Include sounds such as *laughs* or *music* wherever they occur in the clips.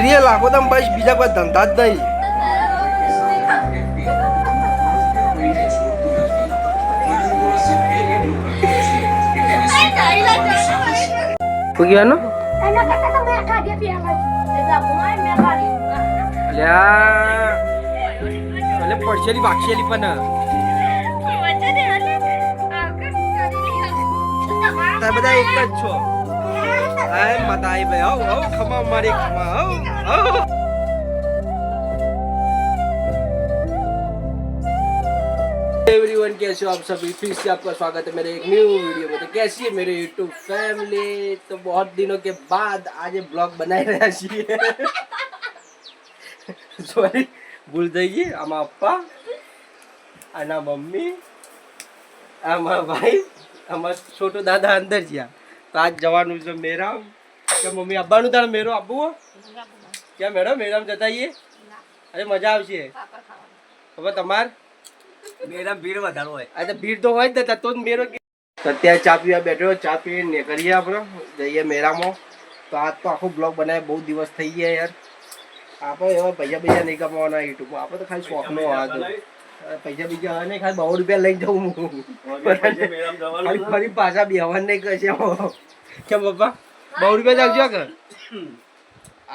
Serial લાખો દમ બસ બીજા કોઈ ધંધા જ નહીં. શું કહેવાનું એના કરતા તો બધા એક જ એટલે ભોય મેં ખાધી અલ્યા અલે પડશેલી વાક્ષેલી પણ તમે બધા એક જ છો હાય મતાઈ ભાઈ આવ આવ ખમા મારી ખમા આવ આવ एवरीवन कैसे हो आप सभी फिर से आपका स्वागत है मेरे एक न्यू वीडियो में तो कैसी है मेरे यूट्यूब फैमिली तो बहुत दिनों के बाद आज ये ब्लॉग बनाई રહ્યા છીએ સોરી ભૂલ થઈ ગઈ આમાં પપ્પા આના મમ્મી આમાં ભાઈ આમાં છોટો દાદા અંદર ગયા તો આજ જવાનું છે મેરામ. કે મમ્મી આવવાનું તારે મેરો આપવું? ક્યાં મેડમ મેરામ જતા આવીએ? અરે મજા આવશે. હવે તમાર? મેરામ ભીડ વધારો હોય. આ તો ભીડ તો હોય જ ને તો જ મેરો અત્યારે ચા પીવા બેઠો ચા પી નીકળીએ આપણે. જઈએ મેરામાં. તો આજ તો આખો બ્લોગ બનાવે બહુ દિવસ થઈ ગયા યાર. આપણે એવા પૈસા પૈસા નહીં કમાવાના યુટ્યુબ આપણે તો ખાલી શોખનો આ પૈસા બીજા હવે નહીં ખાલી બહુ રૂપિયા લઈ જાઉં હું. ફરી પાછા બેહવાન નહીં કરશે કેમ પપ્પા? બહુ રૂપિયા ચાલજો કે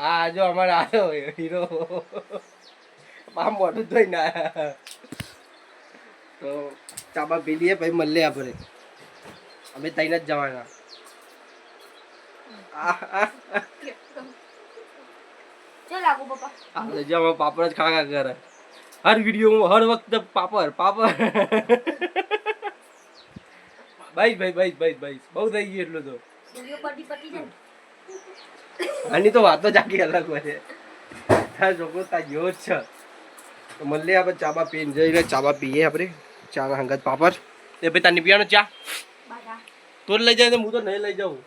આ જો અમારે આવ્યો હીરો આ મોટું થઈ ના તો ચાબા પી લઈએ પછી મળીએ આપણે. અમે તઈને જ જવાના. ચલ લાગુ પપ્પા. આ તો જો અમારા પાપડ જ ખાખા કરે હર વિડીયોમાં હર વખતે પાપડ પાપડ. ભાઈ ભાઈ ભાઈ ભાઈ ભાઈ બહુ થઈ ગયું એટલું તો. વિડિયો આની તો વાતો જાગી અલગ હોય તાર છોકરો તા ગયો જ છે. તો મળીએ આપણે ચાબા પીને જઈને ચાબા પીએ આપણે. ચા હંગત પાપડ. એ ભાઈ તાની પીવાનો ચા? તો લઈ જાય તો હું તો નહીં લઈ જાઉં.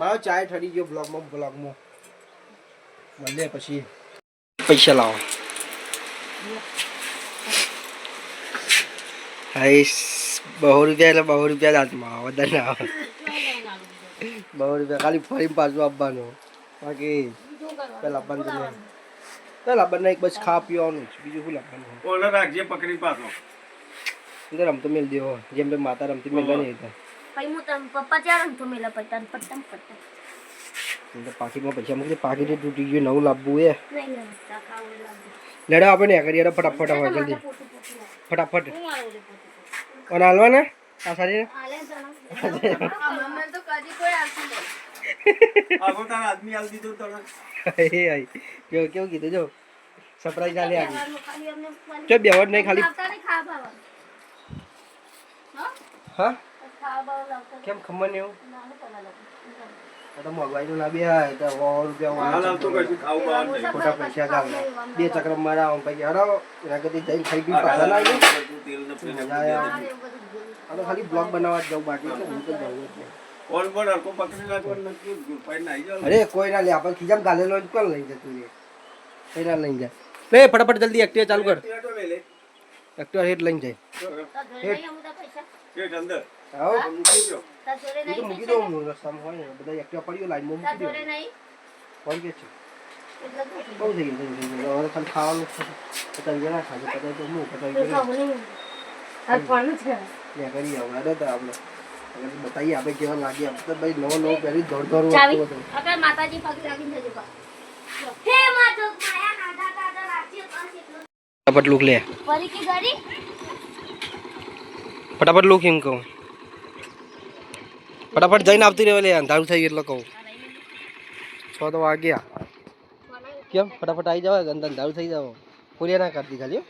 મારો ચાય ઠરી ગયો બ્લોગમાં બ્લોગમાં. મળીએ પછી. પૈસા લાવો. હાઈસ બહુ રૂપિયા એટલે બહુ રૂપિયા હાથમાં આવે વધારે ના આવે બહુ રૂપિયા ખાલી ફરીને પાછું આપવાનું બાકી પેલા બંધ નહીં પેલા આપણને એક બસ ખા પીવાનું જ બીજું શું લાગવાનું ઓલો રાખજે પકડી પાછો અંદર રમતો મેલ દેવો જેમ ભાઈ માતા રમતી મેલ નહીં હતા પછી હું તમ પપ્પા ત્યાં રમતો મેલા પછી તને પટ્ટમ પટ્ટમ પાકીટમાં પૈસા મૂકી પાકીટ તૂટી ગયું નવું લાવવું એ લડો આપણે આગળ ફટાફટ આવે જલ્દી. ફટાફટ. કોને હાલવા હાલવાના? આ સારી ને? તને મમ્મી તો કદી કોઈ આવતી નહીં. આગો તાર આદમી આલ દીધો તને. એ આઈ કેવું કેવું કીધું જો. સરપ્રાઈઝ આલી ખાલી અમને બેવડ નહીં ખાલી. હા? કેમ ખબર ને એવું? ના તો મોંઘવારીનું ના બે હાય તો સો રૂપિયા. ખોટા પૈસા ગામ બે ચક્ર મારા આમ પછી હરાવો એના કરતી જઈને ખાઈ પી પાછા. તું ખાલી બ્લોગ બનાવવા બાકી હું તો જ જાવ અરે કોઈ ના લે આપણે ખીજામ ગાલેલો કોણ લઈ જતું રે? કઈ ના લઈ જાય. લે ફટાફટ જલ્દી એક્ટિવા ચાલુ કર. એક્ટિવા હેઠ લઈને જાય. હેઠ અંદર. આવો મૂકી દો. એ તો મૂકી દઉં હું રસ્તામાં હોય ને બધા એક્ટિવા પડ્યો લાઈનમાં મૂકી દઉં. કોણ કે છે? બહુ થઈ ગયું થઈ ગયું. હવે ખાલી ખાવાનું જ છે. પચાસ રૂપિયા ના ખાજો પચાસ તો હું રૂપિયા લે કરી આવું અરે તો આપણે. બતાવીએ આપણે કેવા લાગે આપણે તો ભાઈ નવો નવો પહેરી દોડ દોડ. અગર માતાજી પગ લાગીને જજો હે માતો માયા નાડા દાદા રાખી ફટાફટ લુક લે. ફરી કે ગાડી ફટાફટ લુક એમ કહું. ફટાફટ જઈને આવતી રહેવા લે અંધારું થઈ એટલે કહું. છ તો વાગ્યા. કેમ? ફટાફટ આવી જાવ ગંદા અંધારું થઈ જાવ. પૂરિયા ના કરતી ખાલી, હો.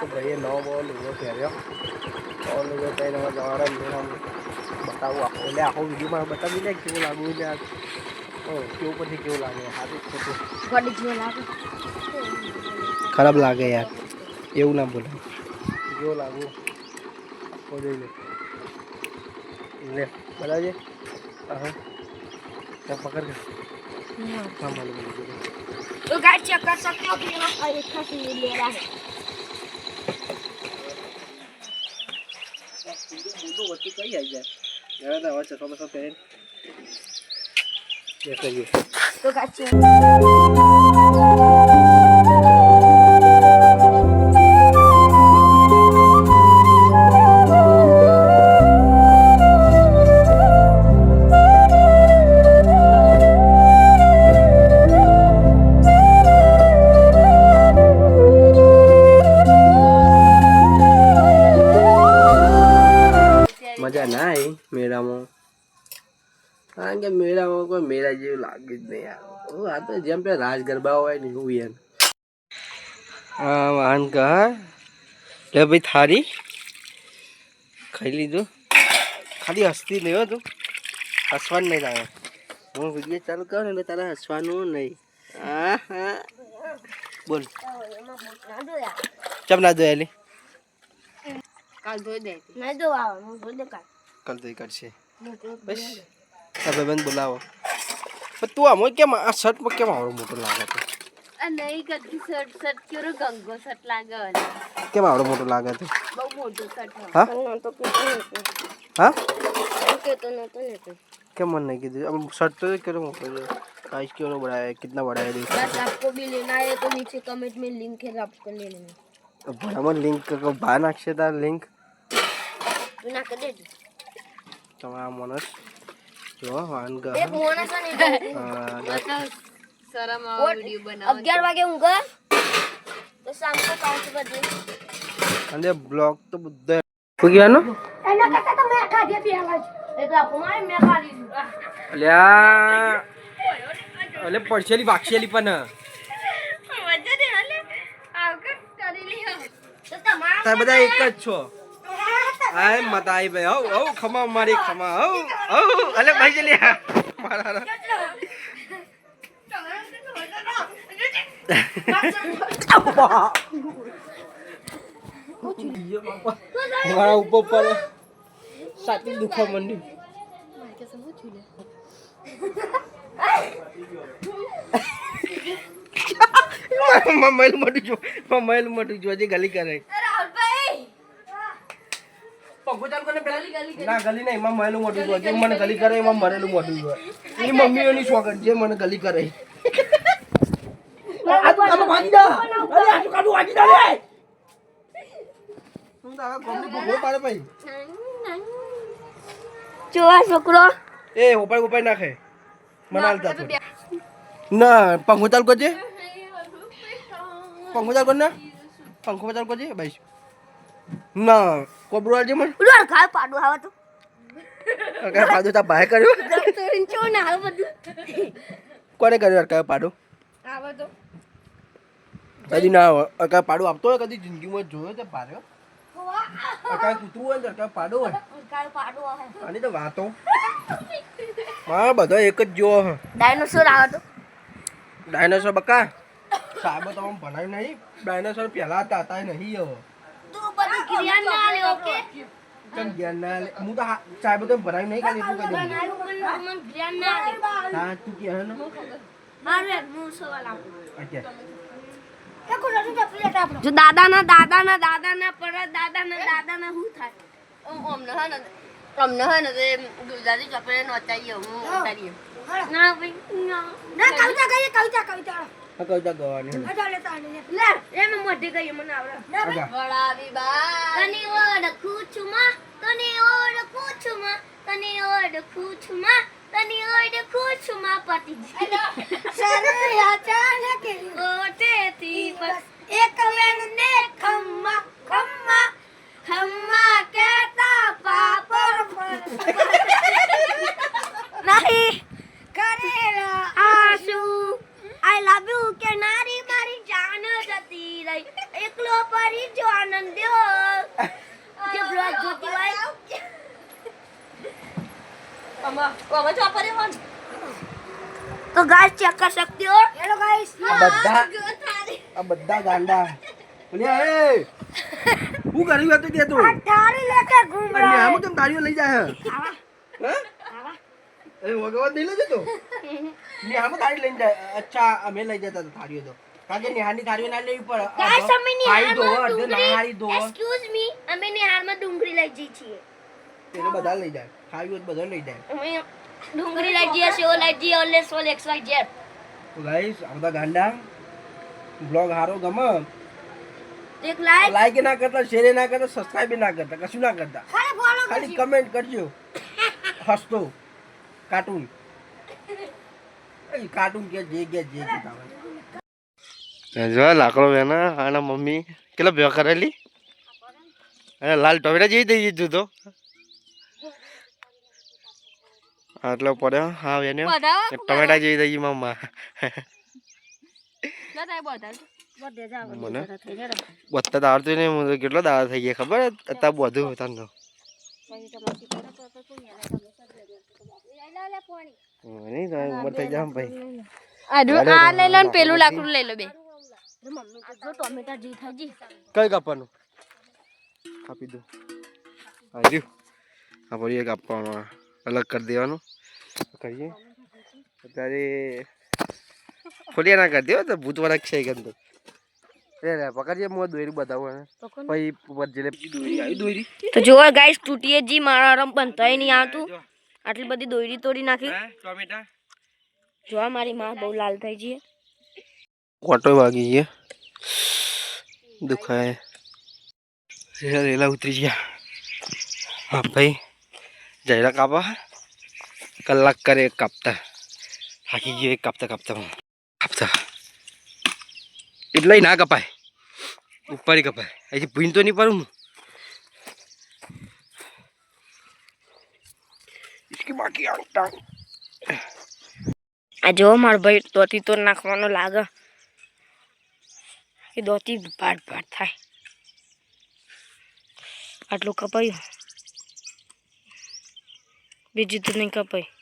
તો ભાઈએ નવો બોલ ઊભો પહેર્યો. બોલ ઊભો થઈને હવે જવાના બતાવું આખો એટલે આખો વિડીયોમાં બતાવી દે કેવું લાગવું છે કેવું પછી કેવું લાગે? હાથે ખોટું લાગે. ખરાબ લાગે યાર એવું ના બોલાય કેવું લાગુ આખો જોઈ લે લે બરાબર હા ત્યાં પકડ કે હા માલુમ નહીં. तो गाइस चेक कर सकते हो कि यहाँ पर एक खासी ले रहा है મોટું વસ્તુ કઈ આવી જાય હવે તો હવે ચશ્મા બસા પહેરીને એ કરીએ તો કાચી મજા લાગે જ નહીં યાર. આ તો જેમ પે રાજ ગરબા હોય ને એવું યાર હા વાહન કહા લે ભાઈ થારી ખાઈ લીધું. ખાલી હસતી નહીં હો તું. હસવાનું નહીં તારે. હું વીડિયો ચાલુ કરું ને એટલે તારે હસવાનું નહીં. હા હા. બોલ. ચમ ના જોયેલી કાલ ધોઈ દે. ના ધોવા હું ધોઈ દે કાલ. કાલ ધોઈ એ કરશે બસ. આપણે બંધ બોલાવો. પણ તું આમ કેમ આ શર્ટમાં કેમ આવડો મોટો લાગે છે આ નહીં કરતી શર્ટ શર્ટ કેવો ગંગો શર્ટ લાગે અને કેમ આવડો મોટો લાગે છે બહુ મોટું શર્ટ હોય હા હું તો કહેતો નહોતો હા હું કહેતો નહોતો ને તો કેમ મને નહીં કીધું अब शर्ट तो केवल मोटो है साइज क्यों ना बड़ा है कितना बड़ा है देख बस आपको भी लेना है तो नीचे कमेंट में लिंक है आपको ले लेना अब बड़ा मन लिंक का बाहर नाखशे तार लिंक તું ના કરી દેજે તમારા માણસ જો વાન ગા એક મોણસ ને શરમ આવો વીડિયો બનાવો. અગિયાર વાગે ઊંઘ તો શામ को પાંચ બજે અને બ્લોગ તો બધા શું કહેવાનો? એના કરતા તો મેં ખાધી પેલા જ. એટલે આપો મારે મેં ખાધી અલ્યા અલે પડશેલી વાક્ષેલી પણ. તો તમે બધા એક જ છો. આય મતાઈ ભાઈ હવ હવ ખમા મારી ખમા હવ હવ અલે ભાઈ જલી મારા. મારા ઉપર પર સાચી દુખવા માંડી. *laughs* *laughs* મમેલ મોટું જો મમ્માઈલ જો જે ગલી કરે. પગો ચાલ કોને પેલા ના ગલી નહીં એમાં મરેલું મોટું *laughs* જે મને ગલી કરે એમાં મરેલું મોટું જોજે એની મમ્મીઓની સ્વાગત જે મને ગલી કરે. આ તું કામ જા. અરે આ તું કામ જા રે તું તો આ ભૂગો પાડે ભાઈ. જોવા છોકરો. એ ઉપાય ઉપાય નાખે. મને હાલતા ના પંખો ચાલ કરજે. પંખો ચાલ કર ના. પંખો ચાલ કરજે ભાઈ ના કોબરો આલજે મને. ઉડર ખાય પાડો આવે તો. કાય પાડો તા ભાઈ કર્યો? તોરીન ચો ના આવે બધું. કોને કર્યો કઈ પાડો? આવે તો. કદી ના કઈ પાડો આપતો હોય કદી જિંદગીમાં જોયો તે પાડ્યો કઈ કૂતરું હોય કઈ પાડો હોય? કાય પાડો હોય? આની તો વાતો. હા બધા એક જ જોવો હે. ડાયનોસોર આવે તો. ડાયનોસોર બકા. સાહેબ તમે ભણાય નહીં? ડાયનોસોર પહેલા હતા હતા નહીં હવે. તું ના લે ઓકે કેમ જ્ઞાન ના લે હું તો હા- સાહેબો તમે નહીં ખાલી એટલું કહી દઉં મારું જ્ઞાન ના લે હા તું કહે ને મારું હું સવાલ આપું અત્યારે જો દાદાના દાદાના દાદાના પરત દાદાના દાદાના શું થાય અમને હે ને અમને હે ને તે ગુજરાતી ચોપડે નોચાઈએ હું ઉતારીએ ના ભાઈ ના ના કવિતા કહીએ કવિતા કવિતા આ કવિતા ગવાની લે એમ મોઢે ગઈ મને આવડે. વડાવી બા તને ઓળખું છું માં તને ઓળખું છું માં તને ઓળખું છું માં તને ઓળખું છું માં પતિ સરે અચાનક ઓટેથી બસ. એક વેણ ને ખમ્મા ખમ્મા ખમ્મા કહેતા પાપડ નહીં કરેલા આશુ આઈ લવ યુ કે નારી મારી જાન જતી રહી એકલો પરી જો આનંદ દ્યો જે બ્લોગ જોતી હોય અમે ચોપડે હોન તો ગાઈસ ચેક કરી શકતી હો. હેલો ગાઈસ બધા આ બધા ગાંડા. અને એ હું કરી વાતો કે તું? તારી લેકે ઘૂમ રહા હે હું તારીઓ લઈ જાય હે? એ વગવા દે લેજો તો ને આમ તારી લઈ જાય. અચ્છા અમે લઈ જતા તો તારીઓ તો. કાકે નિહારની થાળીઓ ના લેવી પડે. ગાઈસ અમે નિહારમાં ડુંગળી દો એક્સક્યુઝ મી અમે નિહારમાં ડુંગળી લઈ જઈ છીએ. એટલે બધા લઈ જાય. ખાવી હોય બધા લઈ જાય. ડુંગળી લઈ જઈએ સેવ લઈ જઈએ ઓલે સોલ એક્સ વાય ઝેડ. તો ગાઈસ આ બધા ગાંડા. બ્લોગ હારો ગમે? એક લાઈક લાઈક ના કરતા શેર ના કરતા સબસ્ક્રાઇબ ના કરતા કશું ના કરતા. ખાલી કમેન્ટ કરજો. હસતો. કાર્ટૂન એ કાર્ટૂન કે જે કે જે કે તમે જો લાકડો બેના આના મમ્મી કેટલા ભેગા કરેલી? લાલ ટમેટા જેવી થઈ તું તો. આટલો પડ્યો? હા એને ટમેટા જેવી થઈ ગઈ મમ્મા. મને? બધા તો નહીં મને કેટલો દાળ થઈ ગયા ખબર? અત્યારે બધું હતા તો. નહીં તો ઉંમર થઈ જાય ભાઈ. આ લઈ લો ને પેલું લાકડું લઈ લો બે. ટોમેટા જી થઈ જી કઈ કાપવાનું? કાપી દો. હાજુ આ પડી કાપવાનું. અલગ કરી દેવાનું. કરીએ અત્યારે ખોલ્યા ના કરી દો તો ભૂતવાળા છે ગંદો રે રે પકડીએ હું દોરી બતાવું એને. પછી ઉપર જેલે દોરી આવી દોરી તો જોવા ગાઈસ તૂટીએ જી મારા રમ બનતાય નહીં આવતું આટલી બધી દોરી તોડી નાખી. ટોમેટા? જોવા મારી માં બહુ લાલ થઈ જઈએ ઓટો વાગી ગયા. દુખાય. રેલા ઉતરી ગયા. હા ભાઈ જયરા કાપા. કલાક કરે એક કાપતા થાકી ગયો એક કાપતા કાપતા કાપતા એટલે ના કપાય ઉપર કપાય હજી ભૂન તો નહીં પડું બાકી આવતા આ જો મારો ભાઈ દોતી તો નાખવાનો લાગે કે દોતી ભાટ ભાટ થાય આટલું કપાયું બીજું તો નહીં કપાય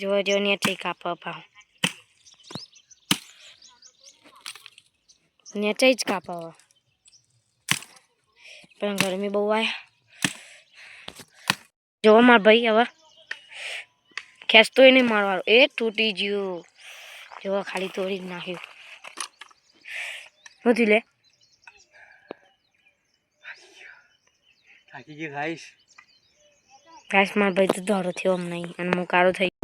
જોવા જો ને થઈ કાપા પાવ નેચે જ કાપા હવે. પણ ગરમી બહુ આયા. જોવા માર ભાઈ હવે ખેંચતોય નહીં મારવાનો. એ તૂટી ગયું. જોવા ખાલી તોડી જ નાખ્યું. નથી લે. ઘાસ માર ભાઈ તો દોરો થયો આમ નહીં. અને હું થઈ